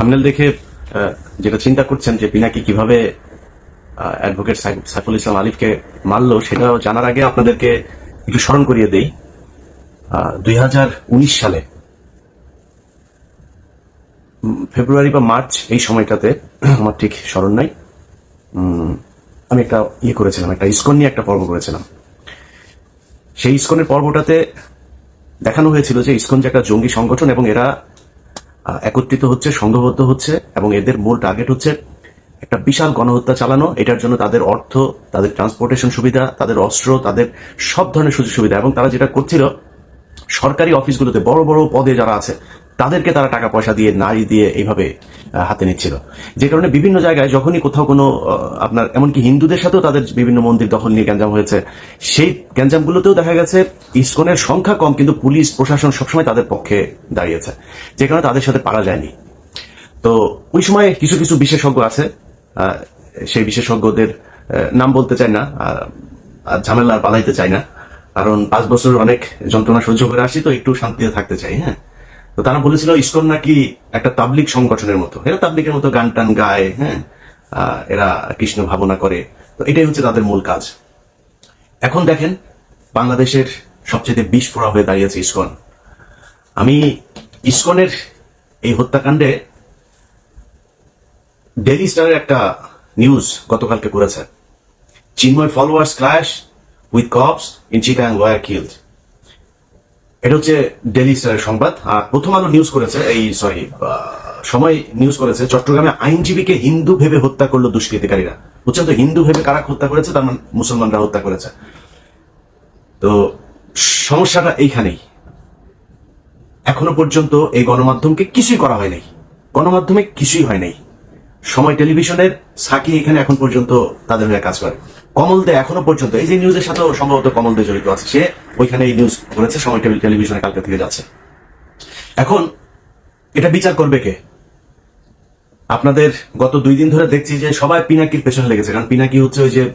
Thumbnail দেখে যেটা চিন্তা করছেন যে পিনাকি কীভাবে অ্যাডভোকেট সাইফুল ইসলাম আলিফকে মারলো সেটা জানার আগে আপনাদেরকে একটু স্মরণ করিয়ে দেই। দুই হাজার উনিশ সালে ফেব্রুয়ারি বা মার্চ এই সময়টাতে, আমার ঠিক স্মরণ নাই আমি একটা ইয়ে করেছিলাম, একটা ইস্কন নিয়ে একটা পর্ব করেছিলাম। সেই ইস্কনের পর্বটাতে দেখানো হয়েছিল যে ইস্কন যে একটা জঙ্গি সংগঠন এবং এরা একত্রিত হচ্ছে, সংঘবদ্ধ হচ্ছে, এবং এদের মূল টার্গেট হচ্ছে একটা বিশাল গণহত্যা চালানো। এটার জন্য তাদের অর্থ, তাদের ট্রান্সপোর্টেশন সুবিধা, তাদের অস্ত্র, তাদের সব ধরনের সুযোগ সুবিধা। এবং তারা যেটা করছিল, সরকারি অফিসগুলোতে বড় বড় পদে যারা আছে তাদেরকে তারা টাকা পয়সা দিয়ে নারী দিয়ে এইভাবে হাতে নিচ্ছিল। যে কারণে বিভিন্ন জায়গায় যখনই কোথাও কোনো আপনার এমনকি হিন্দুদের সাথেও তাদের বিভিন্ন মন্দির দখল নিয়ে গ্যাঞ্জাম হয়েছে, সেই গ্যাঞ্জামগুলোতেও দেখা গেছে ইসকনের সংখ্যা কম, কিন্তু পুলিশ, প্রশাসন সবসময় তাদের পক্ষে দাঁড়িয়েছে, যে কারণে তাদের সাথে পারা যায়নি। তো ওই সময় কিছু কিছু বিশেষজ্ঞ আছে সেই বিশেষজ্ঞদের নাম বলতে চাই না ঝামেলা পালাইতে চাই না, কারণ পাঁচ বছর অনেক যন্ত্রণা সহ্য করে আসি, তো একটু শান্তিতে থাকতে চাই হ্যাঁ। তো তারা বলেছিল, ইস্কন নাকি একটা তাবলিক সংগঠনের মতো। এরা তাবলিকের মতো গান টান গায় হ্যাঁ? এরা কৃষ্ণ ভাবনা করে। তো এটাই হচ্ছে তাদের মূল কাজ। এখন দেখেন, বাংলাদেশের সবচেয়ে বিষ ফোড়া হয়ে দাঁড়িয়েছে ইসকন। আমি ইস্কনের এই হত্যাকাণ্ডে ডেলি স্টারের একটা নিউজ গতকালকে করেছে। Chinmoy followers clash with cops in Chittagong lawyer killed এটা হচ্ছে ডেলি সংবাদ। আর প্রথম আলো নিউজ করেছে, এই সরি সময় নিউজ করেছে, চট্টগ্রামে আইনজীবীকে হিন্দু ভেবে হত্যা করল দুষ্কৃতিকারীরা। বুঝছেন তো? হিন্দু ভেবে কারা হত্যা করেছে? তার মানে মুসলমানরা হত্যা করেছে। তো সমস্যাটা এইখানেই। এখনও পর্যন্ত এই গণমাধ্যমকে কিছুই করা হয় নাই। গণমাধ্যমে কিছুই হয় নাই। সময় টেলিভিশনের সাকি এখানে এখন পর্যন্ত তাদের হয়ে কাজ করে। কমল দে এখনও পর্যন্ত, এই যে নিউজের সাথেও সম্ভবত কমল দে জড়িত আছে, সে ওইখানে এই নিউজ করেছে, সময় টেলি- টেলিভিশনে কালকে থেকে যাচ্ছে। এখন, এটা বিচার করবে কে? আপনাদের গত দুই দিন ধরে দেখছি যে সবাই পিনাকির পেছনে লেগেছে, কারণ পিনাকি হচ্ছে ওই যে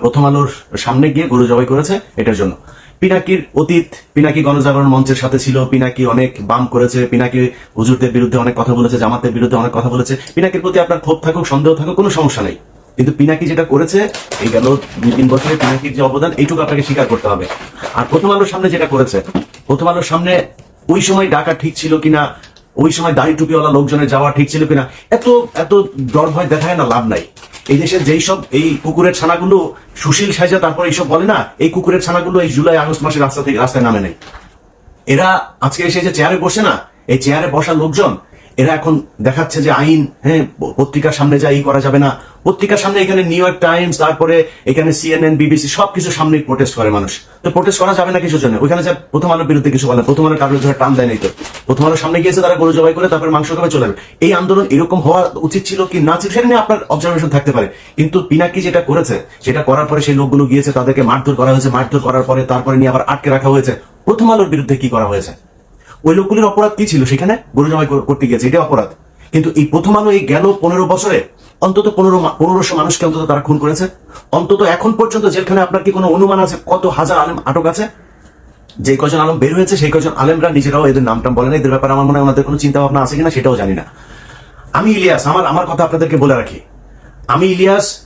প্রথম আলোর সামনে গিয়ে গরু জবাই করেছে, এটার জন্য। পিনাকির অতীত, পিনাকি গণজাগরণ মঞ্চের সাথে ছিল, পিনাকি অনেক বাম করেছে, পিনাকি হুজুরদের বিরুদ্ধে অনেক কথা বলেছে, জামাতের বিরুদ্ধে অনেক কথা বলেছে, পিনাকির প্রতি আপনার ক্ষোভ থাকুক, সন্দেহ থাকুক, কোনো সমস্যা নেই। কিন্তু পিনাকি যেটা করেছে, এই গেল দুই তিন বছরে পিনাকির যে অবদান, এইটুকু আপনাকে স্বীকার করতে হবে। আর প্রথম আলোর সামনে যেটা করেছে, প্রথম আলোর সামনে ওই সময় ডাকা ঠিক ছিল কিনা, ওই সময় দাড়ি টুপিওয়ালা লোকজনের যাওয়া ঠিক ছিল কিনা, এত এত ডর ভয় দেখায় না, লাভ নাই। এই দেশের যেই সব, এই কুকুরের ছানাগুলো, সুশীল সাজা তারপর এইসব বলে না, এই কুকুরের ছানাগুলো এই জুলাই, আগস্ট মাসে রাস্তা থেকে, রাস্তায় নামে নেই। এরা আজকে এসে যে চেয়ারে বসে না, এই চেয়ারে বসা লোকজন, এরা এখন দেখাচ্ছে যে আইন হ্যাঁ পত্রিকার সামনে যা ই করা যাবে না পত্রিকার সামনে এখানে নিউ ইয়র্ক টাইমস তারপরে এখানে সিএনএন বিবিসি সবকিছু সামনে প্রোটেস্ট করে মানুষ। তো প্রোটেস্ট করা যাবে না কিছুর জন্য। ওইখানে যা প্রথম আলোর বিরুদ্ধে কিছু বলে প্রথম আলোর কারোর ধরে টান দেয় নাই তো। প্রথম আলোর সামনে গিয়েছে, তারা গরু জবাই করে তারপরে মাংস খাবে চলে এই আন্দোলন এরকম হওয়া উচিত ছিল কি না ছিল, সেটা নিয়ে আপনার অবজারভেশন থাকতে পারে। কিন্তু পিনাকি যেটা করেছে, সেটা করার পরে সেই লোকগুলো গিয়েছে, তাদেরকে মারধর করা হয়েছে, মারধর করার পরে তারপরে নিয়ে আবার আটকে রাখা হয়েছে। প্রথম আলোর বিরুদ্ধে কি করা হয়েছে? ওই লোকগুলির অপরাধ কি ছিল? সেখানে গরু জবাই করতে গিয়েছে এটা অপরাধ। কিন্তু এই প্রথম আলো এই গেল পনেরো বছরে। অন্তত পনেরো পনেরোশো মানুষকে অন্তত তারা খুন করেছে। অন্তত এখন পর্যন্ত যেখানে আপনার কি কোনো অনুমান আছে? কত হাজার আলেম আটক আছে? যে কজন আলম বের হয়েছে, সেই কজন আলেমরা নিজেরাও এদের নামটা বলে না। এদের ব্যাপারে আমার মনে হয় ওনাদের কোনো চিন্তা ভাবনা আছে কিনা সেটাও জানি না। আমি ইলিয়াস, আমার আমার কথা আপনাদেরকে বলে রাখি। আমি ইলিয়াস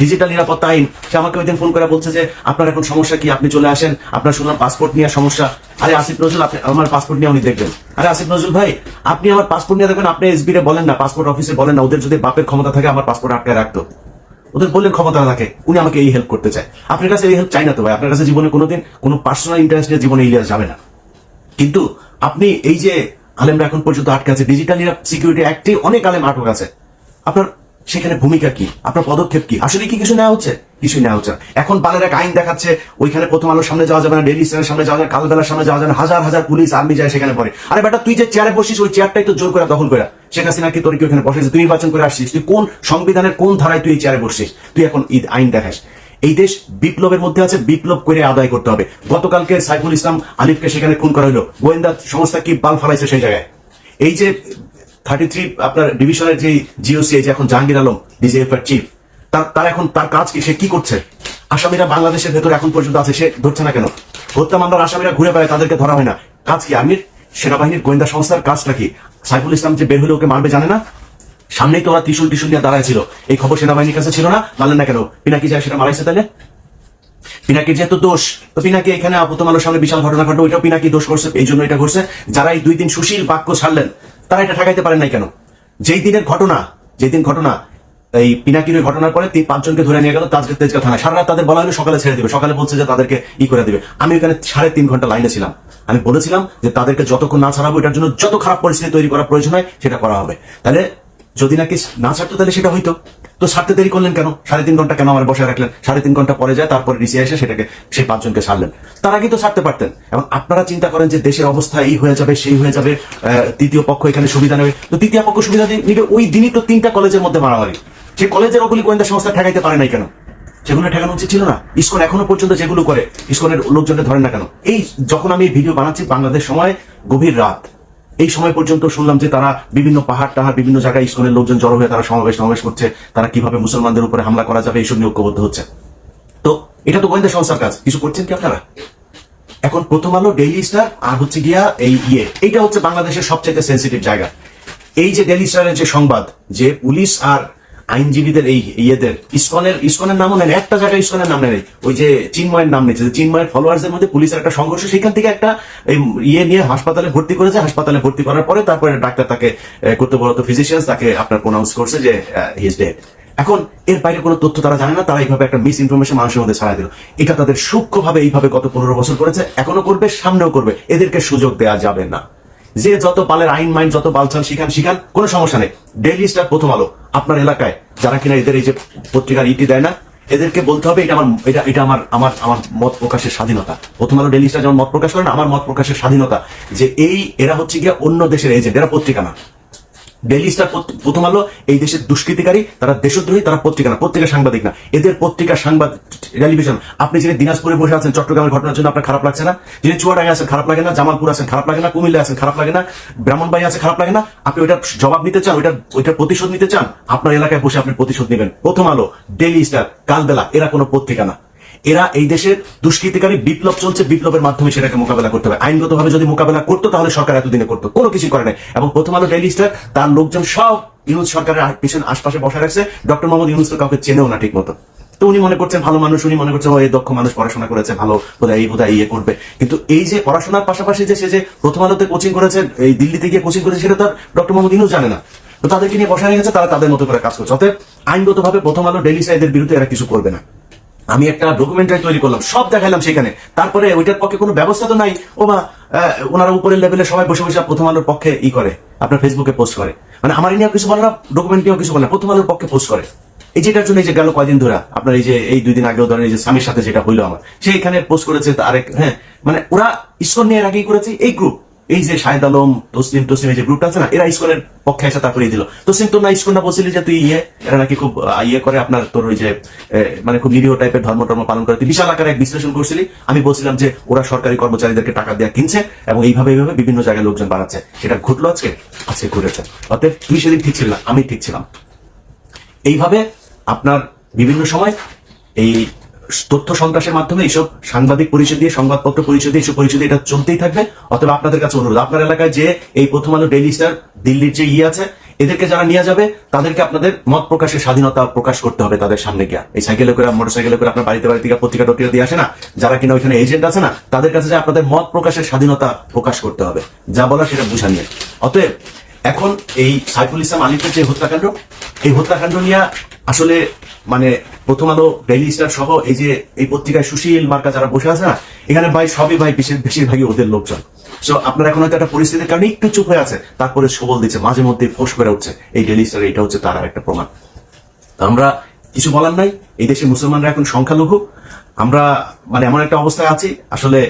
ডিজিটাল নিরাপত্তা আইন, সে আমাকে ওই দিন ফোন করে বলছে যে, আপনার এখন সমস্যা কি? আপনি চলে আসেন। আপনার শুনলাম পাসপোর্ট নিয়ে সমস্যা। আরে আসিফ নজরুল, আপনি আমার পাসপোর্ট নিয়ে উনি দেখবেন। আরে আসিফ নজরুল ভাই, আপনি আমার পাসপোর্ট নিয়ে দেখবেন, আপনি এসবি রে বলেন না পাসপোর্ট অফিসে বলেন না, ওদের যদি বাপের ক্ষমতা থাকে, আমার পাসপোর্ট আটকে রাখতো। ওদের বললেন ক্ষমতা থাকে, উনি আমাকে এই হেল্প করতে চায়। আপনার কাছে এই হেল্প চাই না তো ভাই, আপনার কাছে জীবনে কোনোদিন কোনো পার্সোনাল ইন্টারেস্ট নিয়ে জীবনে ইলিয়াস যাবে না। কিন্তু আপনি এই যে আলেমরা এখন পর্যন্ত আটকে আছে ডিজিটাল সিকিউরিটি অ্যাক্টে অনেক আলেম আটক আছে। আপনার সেখানে ভূমিকা কি? আপনার পদক্ষেপ কি? আসলে কি কিছু নেওয়া হচ্ছে? কিছুই নেওয়া হচ্ছে এখন বালের এক আইন দেখাচ্ছে, ওইখানে প্রথম আলোর সামনে যাওয়া যাবে না ডেলি স্টারের সামনে যাওয়া যাবে কালবেলার সামনে যাওয়া যাবে হাজার হাজার পুলিশ, আর্মি যায় সেখানে পড়ে। আরে বেটা, তুই যে চেয়ারে বসিস, ওই চেয়ারটাই তো জোর করে দখল করে। শেখ হাসিনা কি তোর কি ওখানে বসেছে তুই নির্বাচন করে আসছিস। তুই কোন সংবিধানের কোন ধারায় তুই এই চেয়ারে বসছিস তুই এখন ঈদ আইন দেখাস। এই দেশ বিপ্লবের মধ্যে আছে, বিপ্লব করে আদায় করতে হবে। গতকালকে সাইফুল ইসলাম আলিফকে সেখানে খুন করা হলো। গোয়েন্দা সংস্থা কি বাল ফালাইছে সেই জায়গায়? এই যে থার্টি থ্রি আপনার ডিভিশনের যে জিওসি যে এখন জাহাঙ্গীর আলম চিফ তার তার এখন, তার কাজ কি? সে কি করছে? আসামিরা বাংলাদেশের এখন পর্যন্ত আছে, সে ধরছে না কেন? হত্যা মামলার আসামিরা ঘুরে তাদেরকে ধরা হয় না। কাজ কি? আর্মির সেনাবাহিনীর গোয়েন্দা সংস্থার কাজটা কি? সাইফুল ইসলাম যে বের হলে ওকে মারবে জানে না? সামনেই তো ওরা ত্রিশুল টিশুল নিয়ে দাঁড়ায় ছিল। এই খবর সেনাবাহিনীর কাছে ছিল না? মানলেন না কেন? পিনাকি যায় সেটা মারাইছে তাহলে পিনাকির যেহেতু দোষ, তো পিনাকি এখানে প্রথম আলোর সামনে বিশাল ঘটনা ঘটলো ওইটাও পিনাকি দোষ করছে, এই জন্য এটা করছে যারা এই দুই দিন সুশীল বাক্য ছাড়লেন তারা এটা ঠেকাইতে পারেন নাই কেন? যেই দিনের ঘটনা, যেই দিন ঘটনা, এই পিনাকির ওই ঘটনার পরে তিন পাঁচজনকে ধরে নিয়ে গেল তাজকে তেজকা থানা সারা রাত তাদের বলা হলো, সকালে ছেড়ে দেবে। সকালে বলছে যে তাদেরকে ই করে দিবে। আমি ওখানে সাড়ে তিন ঘণ্টা লাইনে ছিলাম। আমি বলেছিলাম যে তাদেরকে যতক্ষণ না ছাড়াবো, এটার জন্য যত খারাপ পরিস্থিতি তৈরি করা প্রয়োজন হয়, সেটা করা হবে। তাহলে যদি নাকি না ছাড়তো, তাহলে সেটা হইতো। তো ছাড়তে দেরি করলেন কেন? সাড়ে তিন ঘণ্টা কেন আমার বসে রাখলেন? সাড়ে তিন ঘণ্টা পরে যায়, তারপরে রিসি এসে সেটাকে সেই পাঁচজনকে ছাড়লেন। তার আগে তো ছাড়তে পারতেন। এবং আপনারা চিন্তা করেন যে দেশের অবস্থা এই হয়ে যাবে, সেই হয়ে যাবে তৃতীয় পক্ষ এখানে সুবিধা নেবে। তো তৃতীয় পক্ষ সুবিধা নিবে ওই দিনই তো তিনটা কলেজের মধ্যে মারামারি। সেই কলেজের ওগুলি গোয়েন্দা সংস্থা ঠেকাইতে পারে নাই কেন? সেগুলো ঠেকানো উচিত ছিল না? ইসকন এখনও পর্যন্ত যেগুলো করে, ইসকনের লোকজনকে ধরেন না কেন? এই যখন আমি ভিডিও বানাচ্ছি বাংলাদেশ সময়, গভীর রাত। এই সময় পর্যন্ত শুনলাম যে তারা বিভিন্ন পাহাড় টাহাড় বিভিন্ন জায়গায় ইস্কনের লোকজন জড়ো হয়ে তারা সমাবেশ সমাবেশ করছে, তারা কীভাবে মুসলমানদের উপরে হামলা করা যাবে এইসব নিয়ে ঐক্যবদ্ধ হচ্ছে। তো এটা তো গোয়েন্দা সংস্থার কাজ। কিছু করছেন কি আপনারা? এখন প্রথম আলো ডেইলি স্টার আর হচ্ছে গিয়া এই ইয়ে। এইটা হচ্ছে বাংলাদেশের সবচেয়ে সেন্সিটিভ জায়গা। এই যে ডেইলি স্টারের যে সংবাদ, যে পুলিশ আর আইনজীবীদের এই ইয়েদের। ইসকনের ইসকনের নামও নেন একটা জায়গায় ইসকনের নাম নেই। ওই যে চিন্ময়ের নাম নিচ্ছে যে চিন্ময়ের ফলোয়ার্সদের মধ্যে পুলিশের একটা সংঘর্ষ, সেখান থেকে একটা ইয়ে নিয়ে হাসপাতালে ভর্তি করেছে। হাসপাতালে ভর্তি করার পরে তারপরে ডাক্তার তাকে কর্তব্যরত ফিজিশিয়ান তাকে আপনার প্রোনাউন্স করছে যে হিজ ডেড এখন এর বাইরে কোনো তথ্য তারা জানে না, তারা এইভাবে একটা মিস ইনফরমেশন মানুষের মধ্যে ছড়াই দিল। এটা তাদের সূক্ষ্মভাবে এইভাবে গত পনেরো বছর করেছে, এখনও করবে, সামনেও করবে। এদেরকে সুযোগ দেওয়া যাবে না। যে যত পালের আইন, মাইন, যত বালছান শিখান শিখান, কোনো সমস্যা নেই। ডেইলি স্টার প্রথম আলো। আপনার এলাকায়, যারা কিনা এদের এই যে পত্রিকার ইটি দেয় না, এদেরকে বলতে হবে, এটা আমার, এটা এটা আমার আমার আমার মত প্রকাশের স্বাধীনতা। প্রথম আলো ডেইলি স্টার যেমন মত প্রকাশ করে না, আমার মত প্রকাশের স্বাধীনতা। যে এই, এরা হচ্ছে গিয়ে অন্য দেশের এজেন্ট এরা পত্রিকা না। ডেইলি স্টার প্রথম আলো, এই দেশের দুষ্কৃতিকারী, তারা দেশদ্রোহী, তারা পত্রিকা না, পত্রিকা সাংবাদিক না। এদের পত্রিকা, সাংবাদ, টেলিভিশন। আপনি যিনি দিনাজপুরে বসে আছেন, চট্টগ্রামের ঘটনার জন্য আপনার খারাপ লাগছে না? যিনি চুয়াডাঙ্গে আছেন, খারাপ লাগে না, জামালপুর আছেন, খারাপ লাগে না কুমিল্লা আছেন, খারাপ লাগে না ব্রাহ্মণবাড়ি আছে খারাপ লাগে না? আপনি ওইটার জবাব নিতে চান? ওইটার ওইটার প্রতিশোধ নিতে চান? আপনার এলাকায় বসে আপনি প্রতিশোধ নেবেন। প্রথম আলো ডেইলি স্টার কালবেলা, এরা কোনো পত্রিকা না। এরা এই দেশের দুষ্কৃতিকারী বিপ্লব চলছে, বিপ্লবের মাধ্যমে সেটাকে মোকাবেলা করতে হবে। আইনগতভাবে যদি মোকাবেলা করতো, তাহলে সরকার এতদিনে করতো। কোনো কিছু করে নাই। এবং প্রথম আলো ডেইলি স্টার, তার লোকজন সব ইউনুস সরকারের পিছনে আশপাশে বসা রাখছে। ডক্টর মোহাম্মদ ইউনুস তো কাউকে চেনেও না ঠিক মতো তো উনি মনে করছেন ভালো মানুষ, উনি মনে করছেন এই দক্ষ মানুষ পড়াশোনা করেছে, ভালো বোধহয় এই, বোধহয় ইয়ে করবে। কিন্তু এই যে পড়াশোনার পাশাপাশি যে সে যে প্রথম আলোতে কোচিং করেছে, এই দিল্লিতে গিয়ে কোচিং করেছে, সেটা তার ডক্টর মোহাম্মদ ইউনুস জানে না। তো তাদেরকে নিয়ে বসা রেখেছে, তারা তাদের মতো করে কাজ করছে। অতএব আইনগতভাবে প্রথম আলো ডেইলি সাইদের বিরুদ্ধে এরা কিছু করবে না। আমি একটা ডকুমেন্টারি তৈরি করলাম, সব দেখাইলাম সেখানে। তারপরে ওইটার পক্ষে কোনো ব্যবস্থা তো নাই। ও বা ওনারা উপরের লেভেলে সবাই বসে বসে প্রথম আলোর পক্ষে ই করে, আপনার ফেসবুকে পোস্ট করে। মানে আমার নিয়ে কিছু বলে না ডকুমেন্ট নিয়েও কিছু বলে না, প্রথম আলোর পক্ষে পোস্ট করে। এই যেটার জন্য এই যে গেল কয়দিন ধরে, আপনার এই যে এই দুই দিন আগেও ধরেন এই যে স্বামীর সাথে যেটা হইল আমার সে এখানে পোস্ট করেছে আরেক হ্যাঁ মানে ওরা ঈশ্বর নিয়ে আগেই করেছে এই গ্রুপ এই যে শাহেদ আলম, তসলিম তসলিম এই যে গ্রুপটা আছে না, এরা ইস্কনের পক্ষে এসে তারপরে দিল। তসলিম না ইস্কন না বলছিলি যে তুই ইয়ে এরা নাকি খুব ইয়ে করে আপনার তোর ওই যে মানে খুব নিরীহ টাইপের ধর্ম টর্ম পালন করে। তুই বিশাল আকারে এক বিশ্লেষণ করছিলি। আমি বলছিলাম যে ওরা সরকারি কর্মচারীদেরকে টাকা দেওয়া কিনছে এবং এইভাবে এইভাবে বিভিন্ন জায়গায় লোকজন বাড়াচ্ছে। এটা ঘটলো আজকে আজকে ঘটেছে। অতএব তুই সেদিন ঠিক ছিল না, আমি ঠিক ছিলাম। এইভাবে আপনার বিভিন্ন সময় এই তথ্য সন্ত্রাসের মাধ্যমে এইসব সাংবাদিক পরিচয় দিয়ে, সংবাদপত্র পরিচয় দিয়ে, এইসব পরিচয় এটা চলতেই থাকবে। অথবা আপনাদের কাছে অনুরোধ, আপনার এলাকায় যে এই প্রথম আলো ডেইলি স্টার দিল্লির যে ইয়ে আছে, এদেরকে যারা নিয়ে যাবে, তাদেরকে আপনাদের মত প্রকাশের স্বাধীনতা প্রকাশ করতে হবে তাদের সামনে গিয়া। এই সাইকেলে করে মোটর সাইকেলে করে আপনার বাড়িতে বাড়িতে পত্রিকা টত্রিকা দিয়ে আসে না, যারা কিনা ওইখানে এজেন্ট আছে না, তাদের কাছে যে আপনাদের মত প্রকাশের স্বাধীনতা প্রকাশ করতে হবে। যা বলা সেটা বুঝা নিয়ে। অতএব, এখন এই সাইফুল ইসলাম আলিফের যে হত্যাকাণ্ড, এই হত্যাকাণ্ড নিয়ে আসলে মানে প্রথম আলো ডেইলি স্টার সহ এই যে এই পত্রিকায় সুশীল মার্কা যারা বসে আছে না, এখানে ভাই সবই ভাই বেশির বেশিরভাগই ওদের লোকজন। সো আপনার এখন হয়তো একটা পরিস্থিতির কারণে একটু চুপ হয়ে আছে, তারপরে সবল দিচ্ছে, মাঝে মধ্যে ফোস করে উঠছে। এই ডেইলি স্টার এটা হচ্ছে তার একটা প্রমাণ। আমরা কিছু বলার নাই, এই দেশে মুসলমানরা এখন সংখ্যালঘু। আমরা মানে এমন একটা অবস্থায় আছি, আসলে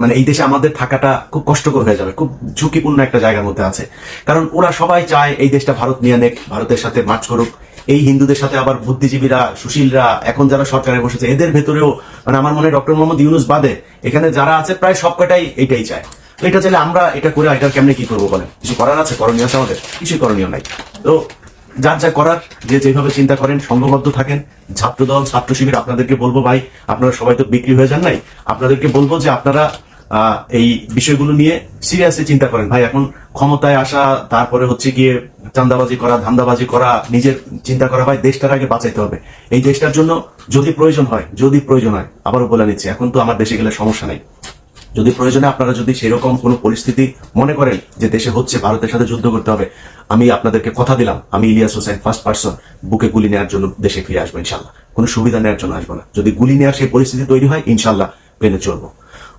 মানে এই দেশে আমাদের থাকাটা খুব কষ্টকর হয়ে যাবে, খুব ঝুঁকিপূর্ণ একটা জায়গার মধ্যে আছে। কারণ ওরা সবাই চায় এই দেশটা ভারত নিয়ে নেক, ভারতের সাথে মার্চ করুক। এই হিন্দুদের সাথে আবার বুদ্ধিজীবীরা, সুশীলরা, এখন যারা সরকারে বসেছে, এদের ভেতরেও মানে আমার মনে ডক্টর মোহাম্মদ ইউনুস বাদে, এখানে যারা আছে, প্রায় সব কটাই এটাই চায়। এটা চাইলে আমরা এটা করে এটার কেমনে কি করব বলেন? কিছু করার আছে? করণীয় আছে আমাদের? কিছুই করণীয় নাই। তো যার যা করার, যে যেভাবে চিন্তা করেন, সংঘবদ্ধ থাকেন ছাত্র দল ছাত্র শিবির, আপনাদেরকে বলব ভাই, আপনারা সবাই তো বিক্রি হয়ে যান নাই, আপনাদেরকে বলব যে আপনারা এই বিষয়গুলো নিয়ে সিরিয়াসলি চিন্তা করেন। ভাই, এখন ক্ষমতায় আসা, তারপরে হচ্ছে গিয়ে চান্দাবাজি করা, ধান্দাবাজি করা, নিজের চিন্তা করা ভাই দেশটার আগে বাঁচাইতে হবে। এই দেশটার জন্য যদি প্রয়োজন হয়, যদি প্রয়োজন হয়, আবারও বলে নিচ্ছি, এখন তো আমার দেশে গেলে সমস্যা নেই। যদি প্রয়োজনে আপনারা যদি সেরকম কোনো পরিস্থিতি মনে করেন যে দেশে হচ্ছে, ভারতের সাথে যুদ্ধ করতে হবে, আমি আপনাদেরকে কথা দিলাম, আমি ইলিয়াস হোসেন ফার্স্ট পার্সন বুকে গুলি নেওয়ার জন্য দেশে ফিরে আসব ইনশাল্লাহ। কোনো সুবিধা নেওয়ার জন্য আসব না। যদি গুলি নেওয়ার সেই পরিস্থিতি তৈরি হয়, ইনশাল্লাহ পেনে চলবো।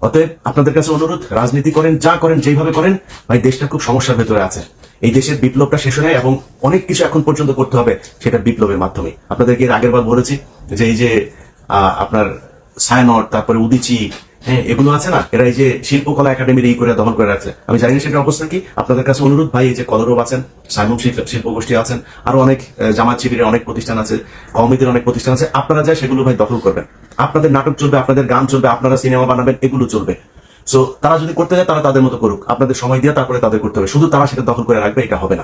অতএব আপনাদের কাছে অনুরোধ, রাজনীতি করেন, যা করেন যেভাবে করেন, ভাই, দেশটা খুব সমস্যার ভেতরে আছে। এই দেশের বিপ্লবটা শেষ হয় এবং অনেক কিছু এখন পর্যন্ত করতে হবে সেটা বিপ্লবের মাধ্যমে। আপনাদেরকে এর আগের বার বলেছি যে এই যে আপনার সায়নট তারপরে উদিচি হ্যাঁ এগুলো আছে না? এরা এই যে শিল্পকলা একাডেমির এই করে দখল করে রাখছে। আমি জানি না সেটার অবস্থা কি। আপনাদের কাছে অনুরোধ ভাই, এই যে কলরব আছেন সাইমন শিল্প শিল্প গোষ্ঠী আছেন, আরও অনেক জামাত শিবিরের অনেক প্রতিষ্ঠান আছে, কমিটির অনেক প্রতিষ্ঠান আছে, আপনারা যায় সেগুলো ভাই দখল করবেন। আপনাদের নাটক চলবে, আপনাদের গান চলবে, আপনারা সিনেমা বানাবেন, এগুলো চলবে। সো তারা যদি করতে যায় তারা তাদের মতো করুক। আপনাদের সময় দিয়ে তারপরে তাদের করতে হবে। শুধু তারা সেটা দখল করে রাখবে, এটা হবে না।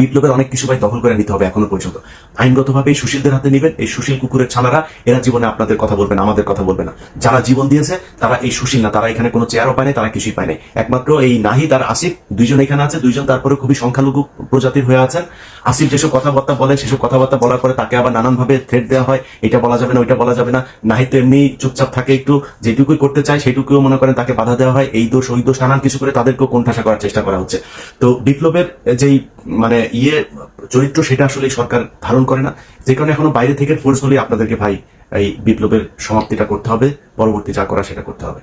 বিপ্লবের অনেক কিছু ভাই দখল করে নিতে হবে এখনও পর্যন্ত। আইনগতভাবে এই সুশীলদের হাতে নেবেন, এই সুশীল কুকুরের ছানারা, এরা জীবনে আপনাদের কথা বলবে না, আমাদের কথা বলবে না। যারা জীবন দিয়েছে, তারা এই সুশীল না, তারা এখানে কোনো চেয়ারও পায় তারা কিছুই পায় একমাত্র এই নাহিদ আর আসিফ, দুইজন এখানে আছে, দুইজন তারপরে খুবই সংখ্যালঘু প্রজাতির হয়ে আছেন। আসিফ যেসব কথাবার্তা বলে, সেসব কথাবার্তা বলার পরে তাকে আবার নানান ভাবে থ্রেট দেওয়া হয়, এটা বলা যাবে না, ওইটা বলা যাবে না। নাহিদ তো এমনি চুপচাপ থাকে একটু, যেটুকুই করতে চায়, সেটুকুও মনে করেন তাকে বাধা দেওয়া হয়। এই দোষ, ওই দোষ, নানান কিছু করে তাদেরকেও কোণঠাসা করার চেষ্টা করা হচ্ছে। তো বিপ্লবের যেই মানে ইয়ে চরিত্র সেটা আসলে সরকার ধারণ করে না। যে কারণে এখনও বাইরে থেকে ফোর্স হলে আপনাদেরকে ভাই এই বিপ্লবের সমাপ্তিটা করতে হবে, পরবর্তী যা করা সেটা করতে হবে।